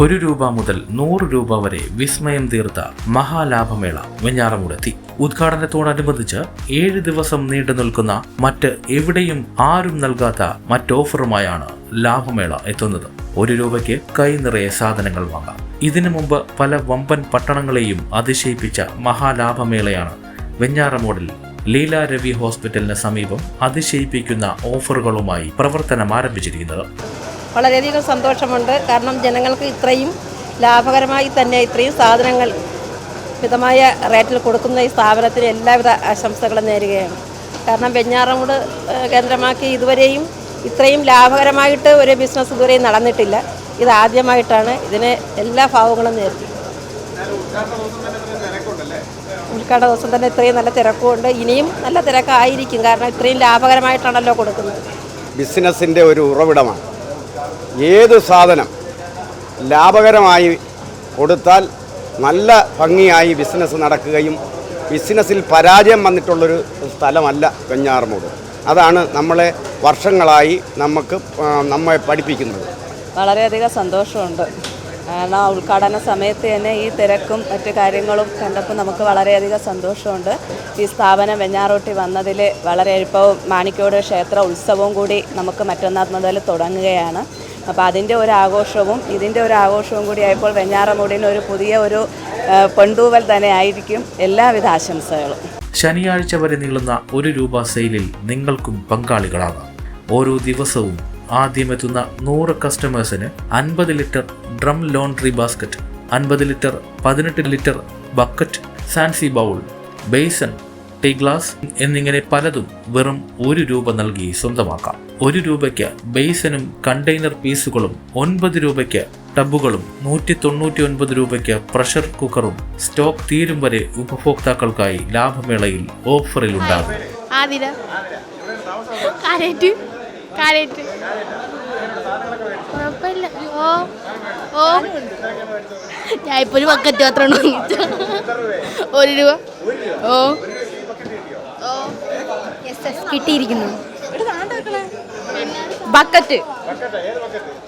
ഒരു രൂപ മുതൽ നൂറ് രൂപ വരെ വിസ്മയം തീർത്ത മഹാലാഭമേള വെഞ്ഞാറമൂടെത്തി. ഉദ്ഘാടനത്തോടനുബന്ധിച്ച് ഏഴ് ദിവസം നീണ്ടു നിൽക്കുന്ന മറ്റ് എവിടെയും ആരും നൽകാത്ത മറ്റോഫറുമായാണ് ലാഭമേള എത്തുന്നത്. ഒരു രൂപയ്ക്ക് കൈ നിറയെ സാധനങ്ങൾ വാങ്ങാം. ഇതിനു മുമ്പ് പല വമ്പൻ പട്ടണങ്ങളെയും അതിശയിപ്പിച്ച മഹാലാഭമേളയാണ് വെഞ്ഞാറമൂടിൽ ലീല രവി ഹോസ്പിറ്റലിന് സമീപം അതിശയിപ്പിക്കുന്ന ഓഫറുകളുമായി പ്രവർത്തനം ആരംഭിച്ചിരിക്കുന്നത് വളരെയധികം സന്തോഷമുണ്ട്. കാരണം ജനങ്ങൾക്ക് ഇത്രയും ലാഭകരമായി തന്നെ ഇത്രയും സാധനങ്ങൾ മിതമായ റേറ്റിൽ കൊടുക്കുന്ന ഈ സ്ഥാപനത്തിന് എല്ലാവിധ ആശംസകളും നേരുകയാണ്. കാരണം വെഞ്ഞാറമൂട് കേന്ദ്രമാക്കി ഇതുവരെയും ഇത്രയും ലാഭകരമായിട്ട് ഒരു ബിസിനസ് ഇതുവരെയും നടന്നിട്ടില്ല. ഇത് ആദ്യമായിട്ടാണ് ഇതിന് എല്ലാ ഭാവങ്ങളും നേരിട്ടു ഉദ്ഘാടന ദിവസം തന്നെ ഇത്രയും നല്ല തിരക്കുമുണ്ട് ഇനിയും നല്ല തിരക്കായിരിക്കും. കാരണം ഇത്രയും ലാഭകരമായിട്ടാണല്ലോ കൊടുക്കുന്നത്. ബിസിനസ്സിന്റെ ഒരു ഉറവിടമാണ്. ഏത് സാധനം ലാഭകരമായി കൊടുത്താൽ നല്ല ഭംഗിയായി ബിസിനസ് നടക്കുകയും ബിസിനസ്സിൽ പരാജയം വന്നിട്ടുള്ളൊരു സ്ഥലമല്ല വെഞ്ഞാറമൂട് അതാണ് നമ്മളെ വർഷങ്ങളായി നമുക്ക് നമ്മെ പഠിപ്പിക്കുന്നത്. വളരെയധികം സന്തോഷമുണ്ട്. കാരണം ഉദ്ഘാടന സമയത്ത് തന്നെ ഈ തിരക്കും മറ്റു കാര്യങ്ങളും കണ്ടപ്പോൾ നമുക്ക് വളരെയധികം സന്തോഷമുണ്ട്. ഈ സ്ഥാപനം വെഞ്ഞാറോട്ടി വന്നതിൽ വളരെ എളുപ്പവും മാണിക്കോട് ക്ഷേത്ര ഉത്സവവും കൂടി നമുക്ക് മറ്റന്നാൾ മുതൽ തുടങ്ങുകയാണ്. അപ്പോൾ അതിന്റെ ഒരു ആഘോഷവും ഇതിന്റെ ഒരു ആഘോഷവും കൂടി ആയപ്പോൾ വെഞ്ഞാറമൂടിന് ഒരു പുതിയ ഒരു പെണ്ടൂവൽ തന്നെ ആയിരിക്കും. എല്ലാവിധ ആശംസകളും. ശനിയാഴ്ച വരെ നീളുന്ന ഒരു രൂപ സെയിലിൽ നിങ്ങൾക്കും പങ്കാളികളാകാം. ഓരോ ദിവസവും ആദ്യമെത്തുന്ന നൂറ് കസ്റ്റമേഴ്സിന് അൻപത് ലിറ്റർ ഡ്രം ലോണ്ട്രി ബാസ്ക്കറ്റ് അൻപത് ലിറ്റർ പതിനെട്ട് ലിറ്റർ ബക്കറ്റ് സാൻസി ബൗൾ ബേസൺ ടീ ഗ്ലാസ് എന്നിങ്ങനെ പലതും വെറും ഒരു രൂപ നൽകി സ്വന്തമാക്കാം. ഒരു രൂപയ്ക്ക് ബേസനും കണ്ടെയ്നർ പീസുകളും ഒൻപത് രൂപയ്ക്ക് ടബുകളും നൂറ്റി തൊണ്ണൂറ്റി ഒൻപത് രൂപയ്ക്ക് പ്രഷർ കുക്കറും സ്റ്റോക്ക് തീരും വരെ ഉപഭോക്താക്കൾക്കായി ലാഭമേളയിൽ ഓഫറിൽ ഉണ്ടാകും. ഞാൻ ഇപ്പൊ ഒരു ബക്കറ്റ് മാത്രമാണ് ഒരു രൂപ. ഓ. കിട്ടിയിരിക്കുന്നു. ബക്കറ്റ്.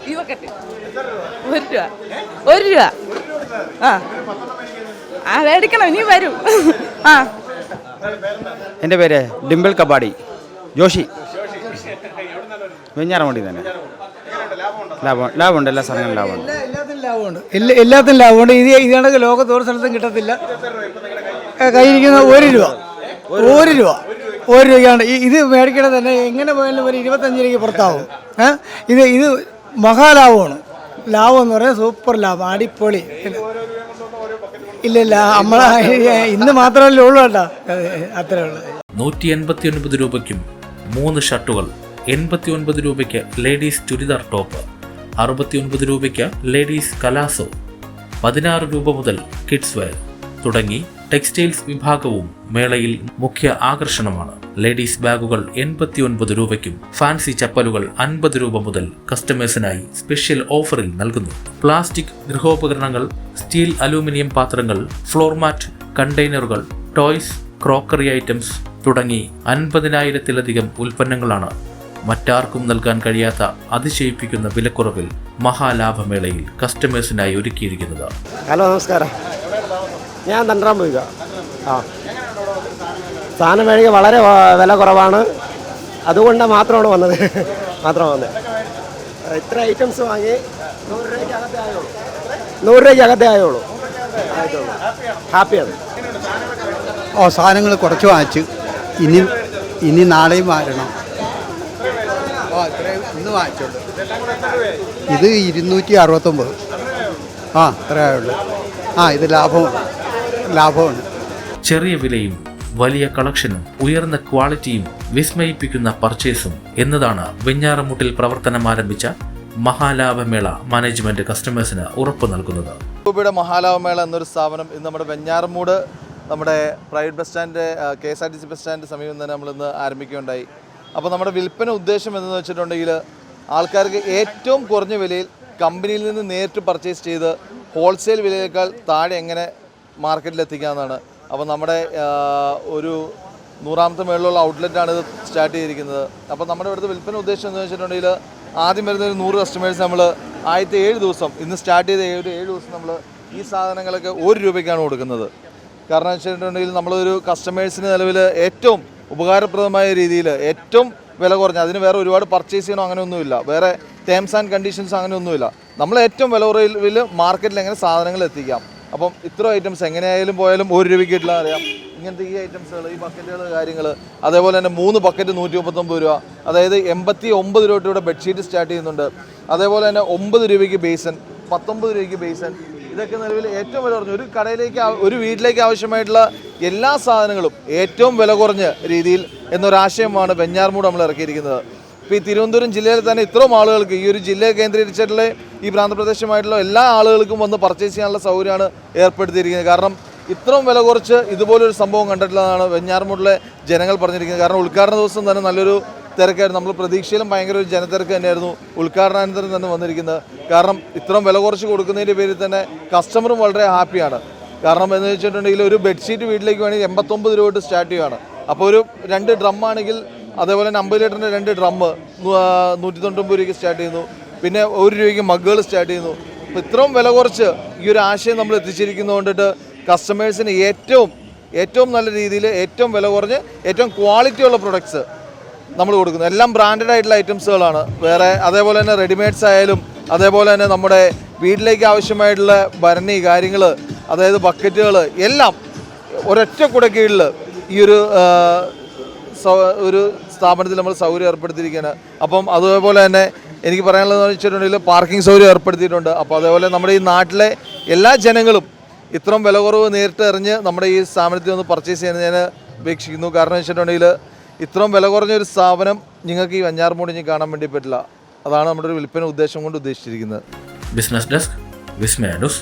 ഈ ബക്കറ്റ്. ഒരു രൂപ. ഒരു രൂപ. ആ. ആ മേടിക്കണം ഇനി വരും. ആ. എന്റെ പേര് ഡിംബിൾ കബാഡി. ജോഷി. വെഞ്ഞാറമണ്ടി തന്നെ. ലാഭം ലാഭമുണ്ട് എല്ലാ സാധനങ്ങളും ലാഭമുണ്ട്. എല്ലാത്തിനും ലാഭമുണ്ട്. എല്ലാ എല്ലാത്തിനും ലാഭമുണ്ട്. ഇത് ഇതാണെങ്കിൽ ലോകത്തോട് ലോകത്ത് ഒരു സ്ഥലത്തും കിട്ടത്തില്ല. കയ്യിരിക്കുന്ന ഒരു രൂപ. ഒരു രൂപ. ഒരു രൂപയാണ്. ഈ ഇത് മേടിക്കണത് തന്നെ എങ്ങനെ പോയാലും ഒരു ഇരുപത്തഞ്ച് രൂപയ്ക്ക് പുറത്താവും. ഇത് ഇത് മഹാലാഭമാണ്. ലാഭം എന്ന് പറയുന്നത് സൂപ്പർ ലാഭം. അടിപൊളി. ഇല്ലില്ല ഇല്ല. നമ്മളെ ഇന്ന് മാത്രമല്ലേ ഉള്ളൂ കേട്ടോ. അത്രേ ഉള്ളൂ. നൂറ്റി എൺപത്തി ഒൻപത് രൂപയ്ക്കും മൂന്ന് ഷർട്ടുകൾ എൺപത്തി ഒൻപത് രൂപയ്ക്ക് ലേഡീസ് ചുരിദാർ ടോപ്പ് അറുപത്തി ഒൻപത് രൂപയ്ക്ക് ലേഡീസ് കലാസോ പതിനാറ് രൂപ മുതൽ കിഡ്സ് വെയർ തുടങ്ങി ടെക്സ്റ്റൈൽസ് വിഭാഗവും മേളയിൽ മുഖ്യ ആകർഷണമാണ്. ലേഡീസ് ബാഗുകൾ എൺപത്തിയൊൻപത് രൂപയ്ക്കും ഫാൻസി ചപ്പലുകൾ അൻപത് രൂപ മുതൽ കസ്റ്റമേഴ്സിനായി സ്പെഷ്യൽ ഓഫറിൽ നൽകുന്നു. പ്ലാസ്റ്റിക് ഗൃഹോപകരണങ്ങൾ സ്റ്റീൽ അലൂമിനിയം പാത്രങ്ങൾ ഫ്ലോർ മാറ്റ് കണ്ടെയ്നറുകൾ ടോയ്സ് ക്രോക്കറി ഐറ്റംസ് തുടങ്ങി അൻപതിനായിരത്തിലധികം ഉൽപ്പന്നങ്ങളാണ് മറ്റാർക്കും നൽകാൻ കഴിയാത്ത അതിശയിപ്പിക്കുന്ന വിലക്കുറവിൽ മഹാലാഭമേളയിൽ കസ്റ്റമേഴ്സിനായി ഒരുക്കിയിരിക്കുന്നത്. ഹലോ നമസ്കാരം. ഞാൻ തണ്ടറാൻ പോയിക്ക ആ. സാധനം മേടിക്കുക വളരെ വില കുറവാണ്. അതുകൊണ്ട് മാത്രമാണ് വന്നത്. മാത്രമാണ് വന്നത്. ഇത്ര ഐറ്റംസ് വാങ്ങി നൂറ് രൂപയ്ക്ക് അകത്തേ ആയോളൂ നൂറ് രൂപയ്ക്ക് അകത്തേ ആയിട്ടുള്ളൂ ഹാപ്പിയാണ് ഓ സാധനങ്ങൾ കുറച്ച് വാങ്ങിച്ചു. ഇനി ഇനി നാളെയും വരണം. ഓ ഇത്രയും ഇന്ന് വാങ്ങിച്ചോളൂ. ഇത് ഇരുന്നൂറ്റി അറുപത്തൊമ്പത്. ആ അത്രയേ ഉള്ളൂ ആ ഇത് ലാഭം ലാഭമാണ്. ചെറിയ വിലയും വലിയ കളക്ഷനും ഉയർന്ന ക്വാളിറ്റിയും വിസ്മയിപ്പിക്കുന്ന പർച്ചേസും എന്നതാണ് വെഞ്ഞാറമുട്ടിൽ പ്രവർത്തനം ആരംഭിച്ച മഹാലാഭമേള മാനേജ്മെന്റ് കസ്റ്റമേഴ്സിന് ഉറപ്പ് നൽകുന്നത്. ഗോപിയുടെ മഹാലാഭമേള എന്നൊരു സ്ഥാപനം ഇന്ന് നമ്മുടെ വെഞ്ഞാറമൂട് നമ്മുടെ private bus stand K S R T C bus stand സമീപം തന്നെ നമ്മളിന്ന് ആരംഭിക്കുകയുണ്ടായി. അപ്പോൾ നമ്മുടെ വിൽപ്പന ഉദ്ദേശം എന്ന് വെച്ചിട്ടുണ്ടെങ്കിൽ ആൾക്കാർക്ക് ഏറ്റവും കുറഞ്ഞ വിലയിൽ കമ്പനിയിൽ നിന്ന് നേരിട്ട് പർച്ചേസ് ചെയ്ത് ഹോൾസെയിൽ വിലയേക്കാൾ താഴെ എങ്ങനെ മാർക്കറ്റിൽ എത്തിക്കാമെന്നാണ് അപ്പോൾ നമ്മുടെ ഒരു നൂറാമത്തെ മേളിലുള്ള ഔട്ട്ലെറ്റാണ് ഇത് സ്റ്റാർട്ട് ചെയ്തിരിക്കുന്നത്. അപ്പോൾ നമ്മുടെ ഇവിടുത്തെ വിൽപ്പന ഉദ്ദേശം എന്ന് വെച്ചിട്ടുണ്ടെങ്കിൽ ആദ്യം വരുന്ന ഒരു നൂറ് കസ്റ്റമേഴ്സ് നമ്മൾ ആദ്യത്തെ ഏഴ് ദിവസം ഇന്ന് സ്റ്റാർട്ട് ചെയ്ത ഒരു ഏഴ് ദിവസം നമ്മൾ ഈ സാധനങ്ങളൊക്കെ ഒരു രൂപയ്ക്കാണ് കൊടുക്കുന്നത്. കാരണം വെച്ചിട്ടുണ്ടെങ്കിൽ നമ്മളൊരു കസ്റ്റമേഴ്സിന് നിലവിൽ ഏറ്റവും ഉപകാരപ്രദമായ രീതിയിൽ ഏറ്റവും വില കുറഞ്ഞ അതിന് വേറെ ഒരുപാട് പർച്ചേസ് ചെയ്യണോ അങ്ങനെയൊന്നുമില്ല. വേറെ ടേംസ് ആൻഡ് കണ്ടീഷൻസ് അങ്ങനെയൊന്നുമില്ല. നമ്മൾ ഏറ്റവും വില കുറവിൽ മാർക്കറ്റിൽ എങ്ങനെ സാധനങ്ങൾ എത്തിക്കാം. അപ്പം ഇത്ര ഐറ്റംസ് എങ്ങനെയായാലും പോയാലും ഒരു രൂപയ്ക്ക് കിട്ടില്ല. അറിയാം ഇങ്ങനത്തെ ഈ ഐറ്റംസുകൾ ഈ ബക്കറ്റുകൾ കാര്യങ്ങൾ അതേപോലെ തന്നെ മൂന്ന് ബക്കറ്റ് നൂറ്റി മുപ്പത്തൊമ്പത് രൂപ. അതായത് എൺപത്തി ഒമ്പത് രൂപ ഇവിടെ ബെഡ്ഷീറ്റ് സ്റ്റാർട്ട് ചെയ്യുന്നുണ്ട്. അതേപോലെ തന്നെ ഒമ്പത് രൂപയ്ക്ക് ബേസൻ പത്തൊമ്പത് രൂപയ്ക്ക് ബേസൻ ഇതൊക്കെ നിലവിൽ ഏറ്റവും വില കുറഞ്ഞ ഒരു കടയിലേക്ക് ഒരു വീട്ടിലേക്ക് ആവശ്യമായിട്ടുള്ള എല്ലാ സാധനങ്ങളും ഏറ്റവും വില കുറഞ്ഞ രീതിയിൽ എന്നൊരാശയമാണ് വെഞ്ഞാർമൂട് നമ്മൾ ഇറക്കിയിരിക്കുന്നത്. ഇപ്പോൾ ഈ തിരുവനന്തപുരം ജില്ലയിൽ തന്നെ ഇത്രയും ആളുകൾക്ക് ഈ ഒരു ജില്ലയെ കേന്ദ്രീകരിച്ചിട്ടുള്ള ഈ പ്രാന്തപ്രദേശമായിട്ടുള്ള എല്ലാ ആളുകൾക്കും വന്ന് പർച്ചേസ് ചെയ്യാനുള്ള സൗകര്യമാണ് ഏർപ്പെടുത്തിയിരിക്കുന്നത്. കാരണം ഇത്രയും വില കുറച്ച് ഇതുപോലൊരു സംഭവം കണ്ടിട്ടില്ലെന്നാണ് വെഞ്ഞാറമൂടിലെ ജനങ്ങൾ പറഞ്ഞിരിക്കുന്നത്. കാരണം ഉദ്ഘാടന ദിവസം തന്നെ നല്ലൊരു തിരക്കായിരുന്നു. നമ്മൾ പ്രതീക്ഷയിലും ഭയങ്കര ഒരു ജനത്തിരക്ക് തന്നെയായിരുന്നു ഉദ്ഘാടനാനന്തരം തന്നെ വന്നിരിക്കുന്നത്. കാരണം ഇത്രയും വില കുറച്ച് കൊടുക്കുന്നതിന്റെ പേരിൽ തന്നെ കസ്റ്റമറും വളരെ ഹാപ്പിയാണ് കാരണം എന്ന് വെച്ചിട്ടുണ്ടെങ്കിൽ ഒരു ബെഡ്ഷീറ്റ് വീട്ടിലേക്ക് വേണമെങ്കിൽ എൺപത്തൊമ്പത് രൂപ തൊട്ട് സ്റ്റാർട്ട് ചെയ്യുകയാണ് അപ്പോൾ ഒരു രണ്ട് ഡ്രം ആണെങ്കിൽ അതേപോലെ തന്നെ അമ്പത് ലിറ്ററിന്റെ രണ്ട് ഡ്രം നൂറ്റി തൊണ്ണൂറ്റൊമ്പത് രൂപയ്ക്ക് സ്റ്റാർട്ട് ചെയ്യുന്നു. പിന്നെ ഒരു രൂപയ്ക്ക് മഗ്ഗുകൾ സ്റ്റാർട്ട് ചെയ്യുന്നു. അപ്പോൾ ഇത്രയും വില കുറച്ച് ഈ ഒരു ആശയം നമ്മൾ എത്തിച്ചിരിക്കുന്നത് കൊണ്ടിട്ട് കസ്റ്റമേഴ്സിന് ഏറ്റവും ഏറ്റവും നല്ല രീതിയിൽ ഏറ്റവും വില കുറഞ്ഞ് ഏറ്റവും ക്വാളിറ്റി ഉള്ള പ്രൊഡക്ട്സ് നമ്മൾ കൊടുക്കുന്നത് എല്ലാം ബ്രാൻഡഡ് ആയിട്ടുള്ള ഐറ്റംസുകളാണ് വേറെ അതേപോലെ തന്നെ റെഡിമെയ്ഡ്സ് ആയാലും അതേപോലെ തന്നെ നമ്മുടെ വീട്ടിലേക്ക് ആവശ്യമായിട്ടുള്ള ഭരണി കാര്യങ്ങൾ അതായത് ബക്കറ്റുകൾ എല്ലാം ഒരൊറ്റ കുടക്കീഴിൽ കീഴിൽ ഈ ഒരു ഒരു സ്ഥാപനത്തിൽ നമ്മൾ സൗകര്യം ഏർപ്പെടുത്തിയിരിക്കുകയാണ്. അപ്പം അതേപോലെ തന്നെ എനിക്ക് പറയാനുള്ളതെന്ന് വെച്ചിട്ടുണ്ടെങ്കിൽ പാർക്കിംഗ് സൗകര്യം ഏർപ്പെടുത്തിയിട്ടുണ്ട്. അപ്പോൾ അതേപോലെ നമ്മുടെ ഈ നാട്ടിലെ എല്ലാ ജനങ്ങളും ഇത്രയും വില കുറവ് നേരിട്ട് എറിഞ്ഞ് നമ്മുടെ ഈ സ്ഥാപനത്തിൽ ഒന്ന് പർച്ചേസ് ചെയ്യാൻ ഞാൻ അപേക്ഷിക്കുന്നു കാരണം വെച്ചിട്ടുണ്ടെങ്കിൽ ഇത്രയും വില കുറഞ്ഞ ഒരു സ്ഥാപനം നിങ്ങൾക്ക് ഈ വഞ്ഞാറുമൂടി ഇനി കാണാൻ വേണ്ടി പറ്റില്ല. അതാണ് നമ്മുടെ ഒരു വിൽപ്പന ഉദ്ദേശം കൊണ്ട് ഉദ്ദേശിച്ചിരിക്കുന്നത്. ബിസിനസ് ഡെസ്ക് വിസ്മയ ന്യൂസ്